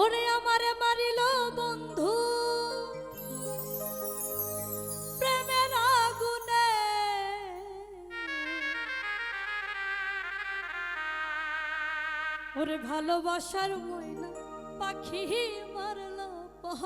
ওরে আমারে মারিল বন্ধু। প্রেমের আগুনে। ওরে ভালোবাসার ময়না পাখি মারল পহ